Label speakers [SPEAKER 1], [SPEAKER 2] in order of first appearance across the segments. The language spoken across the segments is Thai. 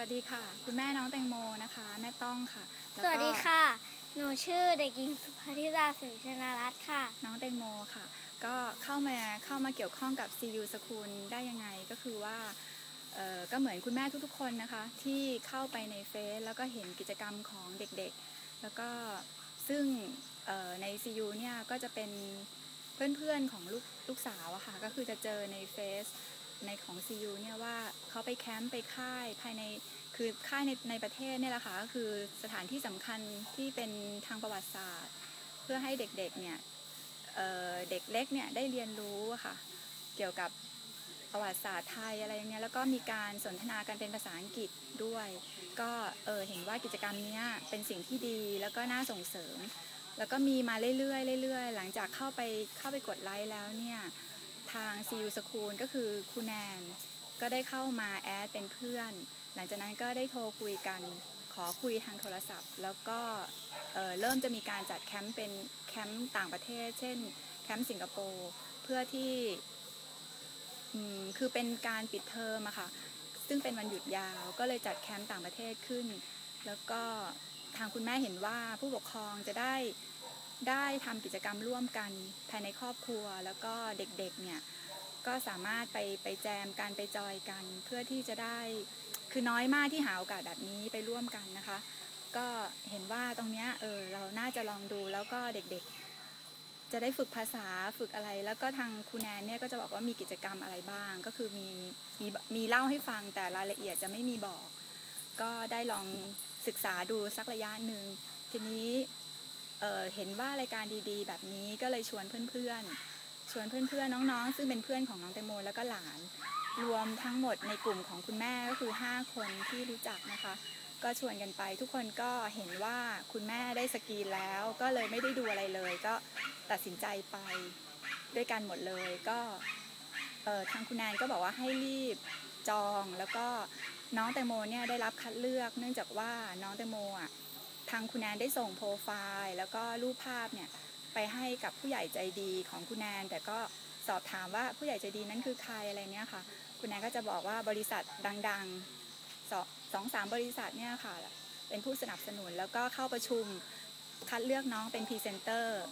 [SPEAKER 1] วัสดีค่ะ คุณแม่น้องแตงโมนะคะ แม่ต้องค่ะแล้
[SPEAKER 2] ส
[SPEAKER 1] ก็
[SPEAKER 2] วัสดีค่ะ หนูชื่อเด็กหญิงสุภาธิดาสิงห์ชนารัตน์ค่ะ
[SPEAKER 1] น้องแตงโมค่ะ ก็เข้ามาเข้ามาเกี่ยวข้องกับ CU School ได้ยังไงก็คือว่าเอ่อก็เหมือนคุณแม่ทุกๆคนนะคะ ที่เข้าไปในเฟซแล้วก็เห็นกิจกรรมของเด็กๆ แล้วก็ซึ่งเอ่อใน CU เนี่ยก็จะเป็นเพื่อนๆของลูกลูกสาวอะค่ะก็คือจะเจอในเฟซ ในของ CU เนี่ยว่าเขาไปแคมป์ไปค่ายภายในคือค่ายในในประเทศเนี่ยแหละค่ะก็คือสถานที่สำคัญที่เป็นทางประวัติศาสตร์ เพื่อให้เด็กๆเนี่ยเเด็กเล็กเนี่ยได้เรียนรู้ค่ะเกี่ยวกับประวัติศาสตร์ไทยอะไรอย่างเงี้ยแล้วก็มีการสนทนากันเป็นภาษาอังกฤษด้วย ก็เออเห็นว่ากิจกรรมเนี้ยเป็นสิ่งที่ดีแล้วก็น่าส่งเสริม แล้วก็มีมาเรื่อยๆเรื่อยๆ หลังจากเข้าไปเข้าไปกดไลค์แล้วเนี่ย ทาง CU School ก็คือคุณแนน ก็ได้เข้ามาแอดเป็นเพื่อน หลังจากนั้นก็ได้โทรคุยกันขอคุยทางโทรศัพท์ แล้วก็เอ่อเริ่มจะมีการจัดแคมป์เป็นแคมป์ต่างประเทศ เช่นแคมป์สิงคโปร์เพื่อที่คือเป็นการปิดเทอมอะค่ะซึ่งเป็นวันหยุดยาวก็เลยจัดแคมป์ต่างประเทศขึ้น แล้วก็ทางคุณแม่เห็นว่าผู้ปกครองจะได้ ได้ทำกิจกรรมร่วมกันภายในครอบครัว แล้วก็เด็กๆเนี่ยก็สามารถไปไปแจมกันไปจอยกัน เพื่อที่จะได้คือน้อยมากที่หาโอกาสแบบนี้ไปร่วมกันนะคะ ก็เห็นว่าตรงเนี้ยเออเราน่าจะลองดูแล้วก็เด็กๆ จะได้ฝึกภาษาฝึกอะไร แล้วก็ทางครูแนนเนี่ยก็จะบอกว่ามีกิจกรรมอะไรบ้าง ก็คือมีมีมีเล่าให้ฟังแต่รายละเอียดจะไม่มีบอก ก็ได้ลองศึกษาดูสักระยะหนึ่งทีนี้ เเห็นว่ารายการดีๆ แบบนี้ก็เลยชวนเพื่อนๆ ชวนเพื่อนๆน้องๆ ซึ่งเป็นเพื่อนของน้องแตงโมแล้วก็หลาน รวมทั้งหมดในกลุ่มของคุณแม่ก็คือ 5 คนที่รู้จักนะคะ ก็ชวนกันไป ทุกคนก็เห็นว่าคุณแม่ได้สกีนแล้ว ก็เลยไม่ได้ดูอะไรเลย ก็ตัดสินใจไปด้วยกันหมดเลยก็เอ่อทางคุณแนนก็บอกว่าให้รีบจองแล้วก็น้องแตงโมเนี่ยได้รับคัดเลือก เนื่องจากว่าน้องแตงโมอะ ทางคุณแนนได้ส่งโปรไฟล์แล้วก็รูปภาพเนี่ยไปให้กับผู้ใหญ่ใจดีของคุณแนนแต่ก็สอบถามว่าผู้ใหญ่ใจดีนั้นคือใครอะไรเนี่ยค่ะ คุณแนนก็จะบอกว่าบริษัทดังๆสองสองสามบริษัทเนี่ยค่ะ เป็นผู้สนับสนุนแล้วก็เข้าประชุมคัดเลือกน้องเป็นพรีเซนเตอร์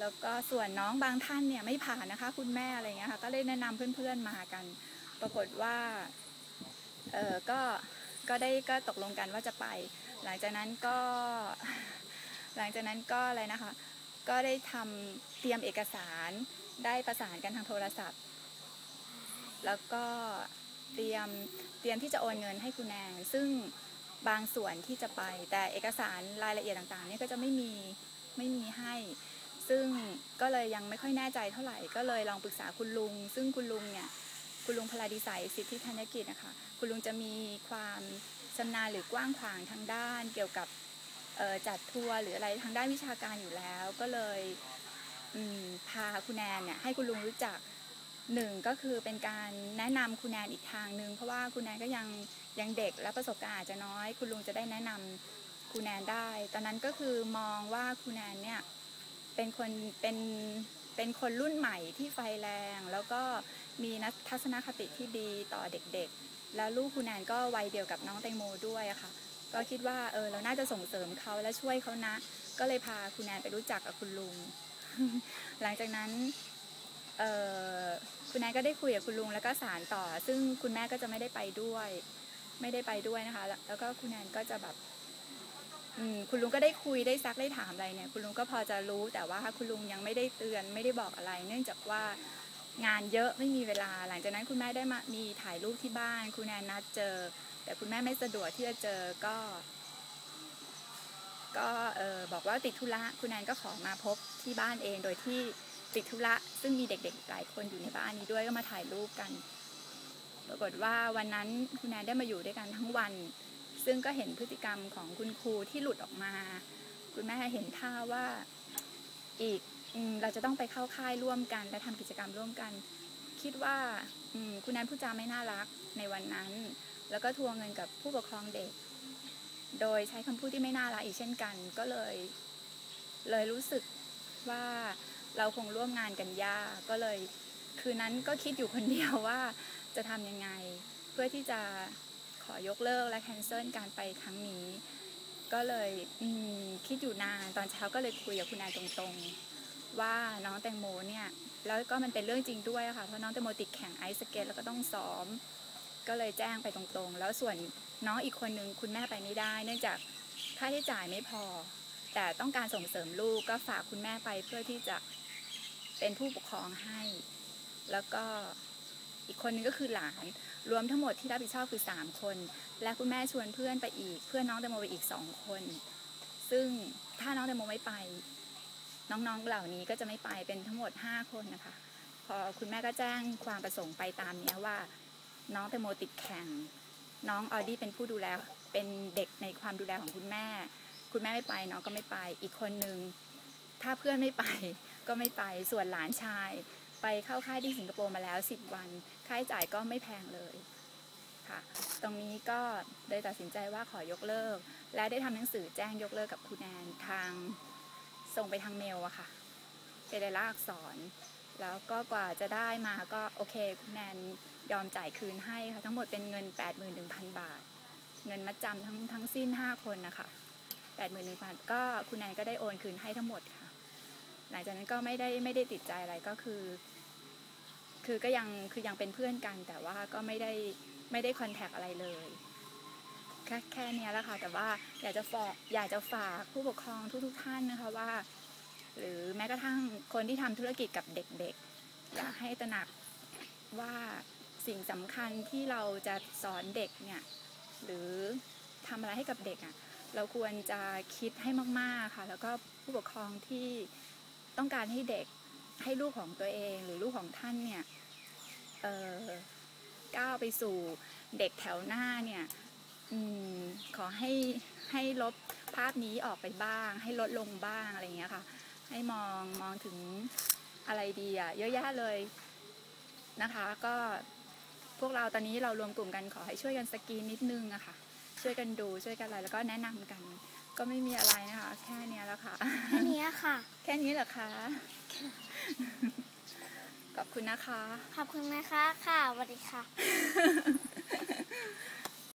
[SPEAKER 1] แล้วก็ส่วนน้องบางท่านเนี่ยไม่ผ่านนะคะ คุณแม่อะไรเงี้ยค่ะก็เลยแนะนำเพื่อนๆมากัน ปรากฏว่าเออก็ก็ได้ก็ตกลงกันว่าจะไป หลังจากนั้นก็หลังจากนั้นก็อะไรนะคะ ก็ได้ทำเตรียมเอกสารได้ประสานกันทางโทรศัพท์ แล้วก็เตรียมเตรียมที่จะโอนเงินให้คุณแนนซึ่งบางส่วนที่จะไป แต่เอกสารรายละเอียดต่างๆเนี่ยก็จะไม่มีไม่มีให้ ซึ่งก็เลยยังไม่ค่อยแน่ใจเท่าไหร่ ก็เลยลองปรึกษาคุณลุง ซึ่งคุณลุงเนี่ยคุณลุงพลาดิสัยสิทธิธัญกิจนะคะคุณลุงจะมีความ ชำนาญหรือกว้างขวางทางด้านเกี่ยวกับจัดทัวร์หรืออะไรทางด้านวิชาการอยู่แล้ว ก็เลยพาคุณแนนเนี่ยให้คุณลุงรู้จักหนึ่งก็คือเป็นการแนะนำคุณแนนอีกทางหนึ่งเพราะว่าคุณแนนก็ยังยังเด็กและประสบการณ์อาจจะน้อย คุณลุงจะได้แนะนำคุณแนนได้ ตอนนั้นก็คือมองว่าคุณแนนเนี่ยเป็นคนเป็นเป็นคนรุ่นใหม่ที่ไฟแรง แล้วก็มีนัทัศนคติที่ดีต่อเด็กๆ แล้วลูกคุณแนนก็วัยเดียวกับน้องแตงโมด้วยค่ะ ก็คิดว่าเออเราน่าจะส่งเสริมเขาและช่วยเขานะ ก็เลยพาคุณแนนไปรู้จักกับคุณลุง หลังจากนั้นเออคุณแม่ก็ได้คุยกับคุณลุงแล้วก็สารต่อ ซึ่งคุณแม่ก็จะไม่ได้ไปด้วย ไม่ได้ไปด้วยนะคะ แล้วก็คุณแนนก็จะแบบคุณลุงก็ได้คุยได้ซักได้ถามอะไรเนี่ย คุณลุงก็พอจะรู้แต่ว่าคุณลุงยังไม่ได้เตือนไม่ได้บอกอะไร เนื่องจากว่า งานเยอะไม่มีเวลา หลังจากนั้นคุณแม่ได้มามีถ่ายรูปที่บ้าน คุณแนนนัดเจอ แต่คุณแม่ไม่สะดวกที่จะเจอก็ ก็เออบอกว่าติดธุระคุณแนนก็ขอมาพบที่บ้านเองโดยที่ติดธุระซึ่งมีเด็กๆหลายคนอยู่ในบ้านนี้ด้วยก็มาถ่ายรูปกัน ปรากฏว่าวันนั้นคุณแนนได้มาอยู่ด้วยกันทั้งวัน ซึ่งก็เห็นพฤติกรรมของคุณครูที่หลุดออกมา คุณแม่เห็นท่าว่าอีก เราจะต้องไปเข้าค่ายร่วมกันและทำกิจกรรมร่วมกัน คิดว่าคุณแนนพูดจาไม่น่ารักในวันนั้น แล้วก็ทวงเงินกับผู้ปกครองเด็ก โดยใช้คำพูดที่ไม่น่ารักอีกเช่นกัน ก็เลย เลยรู้สึกว่าเราคงร่วมงานกันยาก ก็เลย คืนนั้นก็คิดอยู่คนเดียวว่าจะทำยังไง เพื่อที่จะขอยกเลิกและแคนเซิลการไปครั้งนี้ ก็เลยคิดอยู่นาน ตอนเช้าก็เลยคุยกับคุณนายตรงๆ ว่าน้องแตงโมเนี่ยแล้วก็มันเป็นเรื่องจริงด้วยค่ะเพราะน้องแตงโมติดแข่งไอซ์สเก็ตแล้วก็ต้องซ้อม ก็เลยแจ้งไปตรงๆ แล้วส่วนน้องอีกคนนึงคุณแม่ไปไม่ได้ เนื่องจากค่าใช้จ่ายไม่พอ แต่ต้องการส่งเสริมลูกก็ฝากคุณแม่ไปเพื่อที่จะเป็นผู้ปกครองให้ แล้วก็อีกคนนึงก็คือหลาน รวมทั้งหมดที่รับผิดชอบคือสามคน และคุณแม่ชวนเพื่อนไปอีก เพื่อนน้องแตงโมไปอีกสองคน ซึ่งถ้าน้องแตงโมไม่ไป น้องๆเหล่านี้ก็จะไม่ไปเป็นทั้งหมดห้าคนนะคะ พอคุณแม่ก็แจ้งความประสงค์ไปตามนี้ว่า น้องแตงโมติดแข่ง น้องออดี้เป็นผู้ดูแลเป็นเด็กในความดูแลของคุณแม่ คุณแม่ไม่ไปน้องก็ไม่ไป อีกคนนึงถ้าเพื่อนไม่ไปก็ไม่ไปส่วนหลานชาย ไปเข้าค่ายที่สิงคโปร์มาแล้ว 10 วัน ค่าใช้จ่ายก็ไม่แพงเลยค่ะ ตรงนี้ก็เลยตัดสินใจว่าขอยกเลิก และได้ทำหนังสือแจ้งยกเลิกกับคุณแอนทาง ส่งไปทางเมลอะค่ะ เป็นลายลักษณ์อักษร แล้วก็กว่าจะได้มาก็โอเคคุณแนนยอมจ่ายคืนให้ค่ะทั้งหมดเป็นเงิน 81,000 บาท เงินมัดจำทั้งทั้งสิ้น 5 คนนะคะ81,000ก็คุณแนนก็ได้โอนคืนให้ทั้งหมดค่ะ หลังจากนั้นก็ไม่ได้ไม่ได้ติดใจอะไรก็คือ คือก็ยังคือยังเป็นเพื่อนกันแต่ว่าก็ไม่ได้ไม่ได้คอนแทคอะไรเลย ค่แค่เนี้ยแหละค่ะ แต่ว่าอยากจะฝากอยากจะฝากผู้ปกครองทุกๆท่านนะคะว่า หรือแม้กระทั่งคนที่ทำธุรกิจกับเด็กๆ อยากให้ตระหนักว่าสิ่งสำคัญที่เราจะสอนเด็กเนี่ย หรือทำอะไรให้กับเด็กอะ่ะเราควรจะคิดให้มาก ๆ ค่ะ แล้วก็ผู้ปกครองที่ต้องการให้เด็กให้ลูกของตัวเอง หรือลูกของท่านเนี่ยก้าวไปสู่เด็กแถวหน้าเนี่ย อมขอให้ให้ลบภาพนี้ออกไปบ้าง ให้ลดลงบ้างอะไรอย่างเงี้ยค่ะ ให้มองมองถึงอะไรดีอะเยอะแยะเลยนะคะ ก็พวกเราตอนนี้เรารวมกลุ่มกันขอให้ช่วยกันสกรีนนิดนึงอะค่ะ ช่วยกันดูช่วยกันอะไรแล้วก็แนะนำกัน ก็ไม่มีอะไรนะคะ แค่เนี้ยแล้วค่ะ
[SPEAKER 2] แค่นี้ค่ะ
[SPEAKER 1] แค่นี้เหรอคะขอบคุณนะคะ
[SPEAKER 2] ขอบคุณนะคะ ค่ะสวัสดีค่ะ